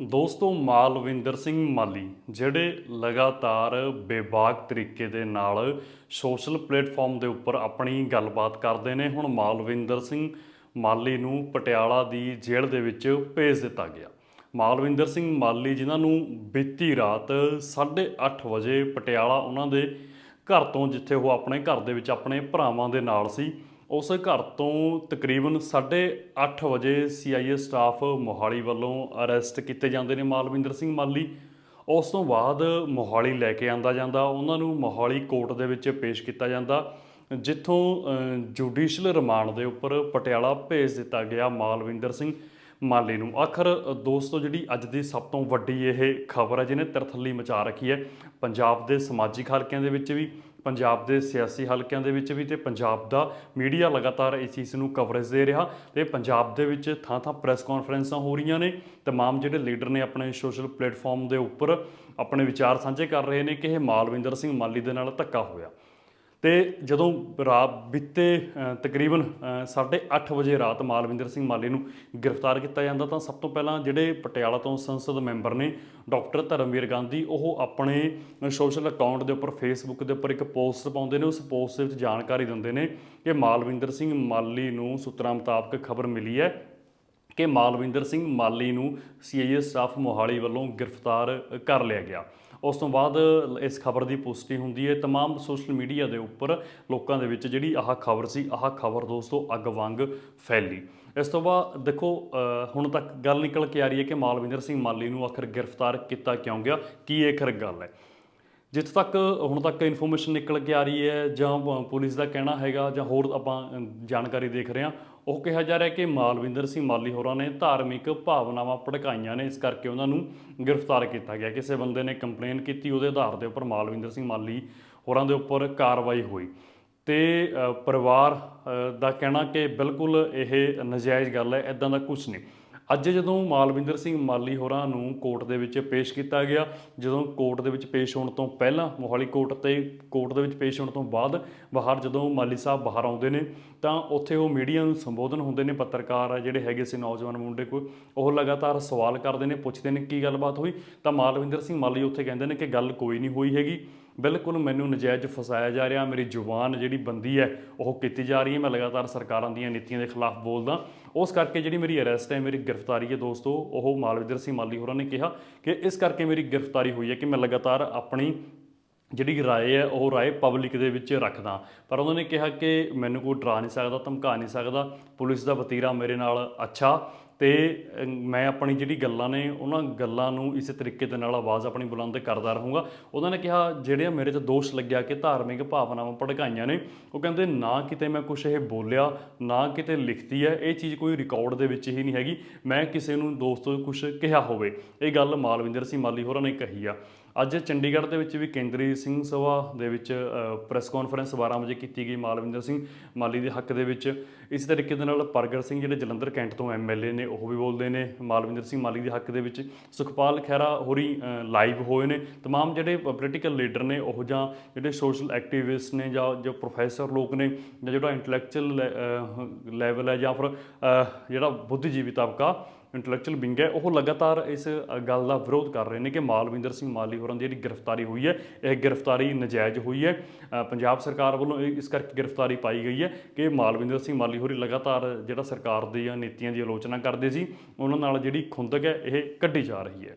ਦੋਸਤੋ ਮਾਲਵਿੰਦਰ ਸਿੰਘ ਮਾਲੀ, ਜਿਹੜੇ ਲਗਾਤਾਰ ਬੇਬਾਕ ਤਰੀਕੇ ਦੇ ਨਾਲ ਸੋਸ਼ਲ ਪਲੇਟਫਾਰਮ ਦੇ ਉੱਪਰ ਆਪਣੀ ਗੱਲਬਾਤ ਕਰਦੇ ਨੇ, ਹੁਣ ਮਾਲਵਿੰਦਰ ਸਿੰਘ ਮਾਲੀ ਨੂੰ ਪਟਿਆਲਾ ਦੀ ਜੇਲ੍ਹ ਦੇ ਵਿੱਚ ਭੇਜ ਦਿੱਤਾ ਗਿਆ। ਮਾਲਵਿੰਦਰ ਸਿੰਘ ਮਾਲੀ, ਜਿਨ੍ਹਾਂ ਨੂੰ ਬੀਤੀ ਰਾਤ 8:30 ਵਜੇ ਪਟਿਆਲਾ ਉਹਨਾਂ ਦੇ ਘਰ ਤੋਂ, ਜਿੱਥੇ ਉਹ ਆਪਣੇ ਘਰ ਦੇ ਵਿੱਚ ਆਪਣੇ ਭਰਾਵਾਂ ਦੇ ਨਾਲ ਸੀ ਉਸ ਘਰ ਤੋਂ ਤਕਰੀਬਨ 8:30 ਵਜੇ ਸੀਆਈਏ ਸਟਾਫ ਮੋਹਾਲੀ ਵੱਲੋਂ ਅਰੈਸਟ ਕੀਤੇ ਜਾਂਦੇ ਨੇ ਮਾਲਵਿੰਦਰ ਸਿੰਘ ਮਾਲੀ। ਉਸ ਤੋਂ ਬਾਅਦ ਮੋਹਾਲੀ ਲੈ ਕੇ ਆਂਦਾ ਜਾਂਦਾ। ਉਹਨਾਂ ਨੂੰ ਮੋਹਾਲੀ ਕੋਰਟ ਦੇ ਵਿੱਚ ਪੇਸ਼ ਕੀਤਾ ਜਾਂਦਾ, ਜਿੱਥੋਂ ਜੁਡੀਸ਼ੀਅਲ ਰਿਮਾਂਡ ਦੇ ਉੱਪਰ ਪਟਿਆਲਾ ਭੇਜ ਦਿੱਤਾ ਗਿਆ ਮਾਲਵਿੰਦਰ ਸਿੰਘ ਮਾਲੀ ਨੂੰ। ਆਖਰ ਦੋਸਤੋ, ਜਿਹੜੀ ਅੱਜ ਦੀ ਸਭ ਤੋਂ ਵੱਡੀ ਇਹ ਖਬਰ ਹੈ, ਜਿਹਨੇ ਤਰਥੱਲੀ ਮਚਾ ਰੱਖੀ ਹੈ, ਪੰਜਾਬ ਦੇ ਸਮਾਜਿਕ ਹਲਕਿਆਂ ਦੇ ਵਿੱਚ ਵੀ। ਪੰਜਾਬ ਦੇ ਸਿਆਸੀ ਹਲਕਿਆਂ ਦੇ ਵਿੱਚ ਵੀ ਤੇ ਪੰਜਾਬ ਦਾ ਮੀਡੀਆ ਲਗਾਤਾਰ ਇਸ ਚੀਜ਼ ਨੂੰ ਕਵਰੇਜ ਦੇ ਰਿਹਾ ਤੇ ਪੰਜਾਬ ਦੇ ਵਿੱਚ ਥਾਂ ਥਾਂ ਪ੍ਰੈਸ ਕਾਨਫਰੰਸਾਂ ਹੋ ਰਹੀਆਂ ਨੇ तमाम ਜਿਹੜੇ ਲੀਡਰ ਨੇ ਆਪਣੇ ਸੋਸ਼ਲ ਪਲੇਟਫਾਰਮ ਦੇ ਉੱਪਰ ਆਪਣੇ ਵਿਚਾਰ ਸਾਂਝੇ ਕਰ ਰਹੇ ਨੇ ਕਿ ਇਹ ਮਾਲਵਿੰਦਰ ਸਿੰਘ ਮਾਲੀ ਦੇ ਨਾਲ ਧੱਕਾ ਹੋਇਆ ਤੇ ਜਦੋਂ ਰਾਤ ਬੀਤੇ ਅ, ਤਕਰੀਬਨ 8:30 ਵਜੇ ਰਾਤ ਮਾਲਵਿੰਦਰ ਸਿੰਘ ਮਾਲੀ ਨੂੰ ਗ੍ਰਿਫਤਾਰ ਕੀਤਾ ਜਾਂਦਾ ਤਾਂ ਸਭ ਤੋਂ ਪਹਿਲਾਂ ਜਿਹੜੇ ਪਟਿਆਲਾ ਤੋਂ ਸੰਸਦ ਮੈਂਬਰ ਨੇ ਡਾਕਟਰ ਧਰਮਵੀਰ ਗਾਂਧੀ ਉਹ ਆਪਣੇ ਸੋਸ਼ਲ ਅਕਾਊਂਟ ਦੇ ਉੱਪਰ ਫੇਸਬੁੱਕ ਦੇ ਉੱਪਰ ਇੱਕ ਪੋਸਟ ਪਾਉਂਦੇ ਨੇ ਉਸ ਪੋਸਟ ਦੇ ਵਿੱਚ ਜਾਣਕਾਰੀ ਦਿੰਦੇ ਨੇ ਕਿ ਮਾਲਵਿੰਦਰ ਸਿੰਘ ਮਾਲੀ ਨੂੰ ਸੂਤਰਾਂ ਮੁਤਾਬਕ ਖਬਰ ਮਿਲੀ ਹੈ ਕਿ ਮਾਲਵਿੰਦਰ ਸਿੰਘ ਮਾਲੀ ਨੂੰ ਸੀਆਈਏ ਸਟਾਫ ਮੋਹਾਲੀ ਵੱਲੋਂ ਗ੍ਰਿਫਤਾਰ ਕਰ ਲਿਆ ਗਿਆ। ਉਸ ਤੋਂ ਬਾਅਦ ਇਸ ਖਬਰ ਦੀ ਪੁਸ਼ਟੀ ਹੁੰਦੀ ਹੈ तमाम ਸੋਸ਼ਲ ਮੀਡੀਆ ਦੇ ਉੱਪਰ ਲੋਕਾਂ ਦੇ ਵਿੱਚ ਜਿਹੜੀ ਆਹ ਖਬਰ ਸੀ ਆਹ ਖਬਰ ਦੋਸਤੋ ਅੱਗ ਵਾਂਗ ਫੈਲੀ ਇਸ ਤੋਂ ਬਾਅਦ ਦੇਖੋ ਅ, ਹੁਣ ਤੱਕ ਗੱਲ ਨਿਕਲ ਕੇ ਆ ਰਹੀ ਹੈ ਕਿ ਮਾਲਵਿੰਦਰ ਸਿੰਘ ਮਾਲੀ ਨੂੰ ਆਖਰ ਗ੍ਰਿਫਤਾਰ ਕੀਤਾ ਕਿਉਂ ਗਿਆ ਕੀ ਇਹ ਖਰ ਗੱਲ ਹੈ ਜਿੱਥੇ ਤੱਕ, ਹੁਣ ਤੱਕ ਇਨਫੋਰਮੇਸ਼ਨ ਨਿਕਲ ਕੇ ਆ ਰਹੀ ਹੈ, ਜਾਂ ਪੁਲਿਸ ਦਾ ਕਹਿਣਾ ਹੈਗਾ, ਜਾਂ ਹੋਰ ਆਪਾਂ ਜਾਣਕਾਰੀ ਦੇਖ ਰਹੇ ਹਾਂ, ਉਹ ਕਿਹਾ ਜਾ ਰਿਹਾ ਕਿ ਮਾਲਵਿੰਦਰ ਸਿੰਘ ਮਾਲੀ ਹੋਰਾਂ ਨੇ ਧਾਰਮਿਕ ਭਾਵਨਾਵਾਂ ਭੜਕਾਈਆਂ ਨੇ, ਇਸ ਕਰਕੇ ਉਹਨਾਂ ਨੂੰ ਗ੍ਰਿਫਤਾਰ ਕੀਤਾ ਗਿਆ। ਕਿਸੇ ਬੰਦੇ ਨੇ ਕੰਪਲੇਨ ਕੀਤੀ, ਉਹਦੇ ਆਧਾਰ ਦੇ ਉੱਪਰ ਮਾਲਵਿੰਦਰ ਸਿੰਘ ਮਾਲੀ ਹੋਰਾਂ ਦੇ ਉੱਪਰ ਕਾਰਵਾਈ ਹੋਈ। ਤੇ ਪਰਿਵਾਰ ਦਾ ਕਹਿਣਾ ਕਿ ਬਿਲਕੁਲ ਇਹ ਨਜਾਇਜ਼ ਗੱਲ ਹੈ ਇਦਾਂ ਦਾ ਕੁਝ ਨਹੀਂ। ਅੱਜ ਜਦੋਂ ਮਾਲਵਿੰਦਰ ਸਿੰਘ ਮਾਲੀ ਹੋਰਾਂ ਨੂੰ ਕੋਰਟ ਦੇ ਵਿੱਚ ਪੇਸ਼ ਕੀਤਾ ਗਿਆ, ਜਦੋਂ ਕੋਰਟ ਦੇ ਵਿੱਚ ਪੇਸ਼ ਹੋਣ ਤੋਂ ਪਹਿਲਾਂ ਮੋਹਾਲੀ ਕੋਰਟ ਤੇ ਕੋਰਟ ਦੇ ਵਿੱਚ ਪੇਸ਼ ਹੋਣ ਤੋਂ ਬਾਅਦ ਬਾਹਰ ਜਦੋਂ ਮਾਲੀ ਸਾਹਿਬ ਬਾਹਰ ਆਉਂਦੇ ਨੇ, ਤਾਂ ਉੱਥੇ ਉਹ ਮੀਡੀਆ ਨੂੰ ਸੰਬੋਧਨ ਹੁੰਦੇ ਨੇ, ਪੱਤਰਕਾਰ ਆ ਜਿਹੜੇ ਹੈਗੇ ਸੀ ਨੌਜਵਾਨ ਮੁੰਡੇ ਕੋਈ ਉਹ ਲਗਾਤਾਰ ਸਵਾਲ ਕਰਦੇ ਨੇ, ਪੁੱਛਦੇ ਨੇ ਕੀ ਗੱਲਬਾਤ ਹੋਈ, ਤਾਂ ਮਾਲਵਿੰਦਰ ਸਿੰਘ ਮਾਲੀ ਉੱਥੇ ਕਹਿੰਦੇ ਨੇ ਕਿ ਗੱਲ ਕੋਈ ਨਹੀਂ ਹੋਈ ਹੈਗੀ। ਬਿਲਕੁਲ ਮੈਨੂੰ ਨਜਾਇਜ਼ ਫਸਾਇਆ ਜਾ ਰਿਹਾ, ਮੇਰੀ ਜ਼ੁਬਾਨ ਜਿਹੜੀ ਬੰਦੀ ਹੈ, ਉਹ ਕੀਤੀ ਜਾ ਰਹੀ ਹੈ। ਮੈਂ ਲਗਾਤਾਰ ਸਰਕਾਰਾਂ ਦੀਆਂ ਨੀਤੀਆਂ ਦੇ ਖਿਲਾਫ ਬੋਲਦਾ। ਉਸ ਕਰਕੇ ਜਿਹੜੀ ਮੇਰੀ ਅਰੈਸਟ ਹੈ, ਮੇਰੀ ਗ੍ਰਿਫਤਾਰੀ ਹੈ ਦੋਸਤੋ, ਉਹ ਮਾਲਵਿੰਦਰ ਸਿੰਘ ਮਾਲੀ ਹੋਰਾਂ ਨੇ ਕਿਹਾ ਕਿ ਇਸ ਕਰਕੇ ਮੇਰੀ ਗ੍ਰਿਫਤਾਰੀ ਹੋਈ ਹੈ ਕਿ ਮੈਂ ਲਗਾਤਾਰ ਆਪਣੀ ਜਿਹੜੀ ਰਾਏ ਹੈ, ਉਹ ਰਾਏ ਪਬਲਿਕ ਦੇ ਵਿੱਚ ਰੱਖਦਾ। ਪਰ ਉਹਨਾਂ ਨੇ ਕਿਹਾ ਕਿ ਮੈਨੂੰ ਕੋਈ ਡਰਾ ਨਹੀਂ ਸਕਦਾ, ਧਮਕਾ ਨਹੀਂ ਸਕਦਾ। ਪੁਲਿਸ ਦਾ ਵਤੀਰਾ ਮੇਰੇ ਨਾਲ ਅੱਛਾ ਤੇ ਮੈਂ ਆਪਣੀ ਜਿਹੜੀ ਗੱਲਾਂ ਨੇ, ਉਹਨਾਂ ਗੱਲਾਂ ਨੂੰ ਇਸੇ ਤਰੀਕੇ ਦੇ ਨਾਲ ਆਵਾਜ਼ ਆਪਣੀ ਬੁਲੰਦ ਕਰਦਾ ਰਹੂੰਗਾ। ਉਹਨਾਂ ਨੇ ਕਿਹਾ, ਜਿਹੜੇ ਮੇਰੇ ਤੇ ਦੋਸ਼ ਲੱਗਿਆ ਕਿ ਧਾਰਮਿਕ ਭਾਵਨਾਵਾਂ ਭੜਕਾਈਆਂ ਨੇ, ਉਹ ਕਹਿੰਦੇ ਨਾ ਕਿਤੇ ਮੈਂ ਕੁਝ ਇਹ ਬੋਲਿਆ, ਨਾ ਕਿਤੇ ਲਿਖਤੀ ਹੈ, ਇਹ ਚੀਜ਼ ਕੋਈ ਰਿਕਾਰਡ ਦੇ ਵਿੱਚ ਹੀ ਨਹੀਂ ਹੈਗੀ। ਮੈਂ ਕਿਸੇ ਨੂੰ ਦੋਸਤੋ ਕੁਝ ਕਿਹਾ ਹੋਵੇ। ਇਹ ਗੱਲ ਮਾਲਵਿੰਦਰ ਸਿੰਘ ਮਾਲੀ ਹੋਰਾਂ ਨੇ ਕਹੀ ਆ। ਅੱਜ ਚੰਡੀਗੜ੍ਹ ਦੇ ਵਿੱਚ ਵੀ ਕੇਂਦਰੀ ਸਿੰਘ ਸਭਾ ਦੇ ਵਿੱਚ ਪ੍ਰੈਸ ਕਾਨਫਰੰਸ 12 ਵਜੇ ਕੀਤੀ ਗਈ ਮਾਲਵਿੰਦਰ ਸਿੰਘ ਮਾਲੀ ਦੇ ਹੱਕ ਦੇ ਵਿੱਚ ਇਸ ਤਰੀਕੇ ਦੇ ਨਾਲ ਪ੍ਰਗਟ ਸਿੰਘ ਜਿਹੜੇ ਜਲੰਧਰ ਕੈਂਟ ਤੋਂ ਐਮਐਲਏ ਨੇ ਉਹ ਵੀ ਬੋਲਦੇ ਨੇ ਮਾਲਵਿੰਦਰ ਸਿੰਘ ਮਾਲੀ ਦੇ ਹੱਕ ਦੇ ਵਿੱਚ ਸੁਖਪਾਲ ਖਹਿਰਾ ਹੋਰੀ ਲਾਈਵ ਹੋਏ ਨੇ तमाम ਜਿਹੜੇ ਪੋਲੀਟੀਕਲ ਲੀਡਰ ਨੇ ਉਹ ਜਾਂ ਜਿਹੜੇ ਸੋਸ਼ਲ ਐਕਟਿਵਿਸਟ ਨੇ ਜਾਂ ਜੋ ਪ੍ਰੋਫੈਸਰ ਲੋਕ ਨੇ ਜਾਂ ਜਿਹੜਾ ਇੰਟੈਲੈਕਚੁਅਲ ਲੈਵਲ ਹੈ ਜਾਂ ਫਿਰ ਅ, ਜਿਹੜਾ ਬੁੱਧੀਜੀਵੀ ਤਬਕਾ ਇੰਟੈਲੈਕਚੁਅਲ ਵਿੰਗ ਹੈ, ਉਹ ਲਗਾਤਾਰ ਇਸ ਗੱਲ ਦਾ ਵਿਰੋਧ ਕਰ ਰਹੇ ਨੇ ਕਿ ਮਾਲਵਿੰਦਰ ਸਿੰਘ ਮਾਲੀ ਹੋਰਾਂ ਦੀ ਜਿਹੜੀ ਗ੍ਰਿਫਤਾਰੀ ਹੋਈ ਹੈ, ਇਹ ਗ੍ਰਿਫਤਾਰੀ ਨਜਾਇਜ਼ ਹੋਈ ਹੈ। ਪੰਜਾਬ ਸਰਕਾਰ ਵੱਲੋਂ ਇਹ- ਇਸ ਕਰਕੇ ਗ੍ਰਿਫਤਾਰੀ ਪਾਈ ਗਈ ਹੈ ਕਿ ਮਾਲਵਿੰਦਰ ਸਿੰਘ ਮਾਲੀ ਹੋਰੀ ਲਗਾਤਾਰ ਜਿਹੜਾ ਸਰਕਾਰ ਦੀਆਂ ਨੀਤੀਆਂ ਦੀ ਆਲੋਚਨਾ ਕਰਦੇ ਸੀ, ਉਹਨਾਂ ਨਾਲ ਜਿਹੜੀ ਖੁੰਦਕ ਹੈ, ਇਹ ਕੱਢੀ ਜਾ ਰਹੀ ਹੈ।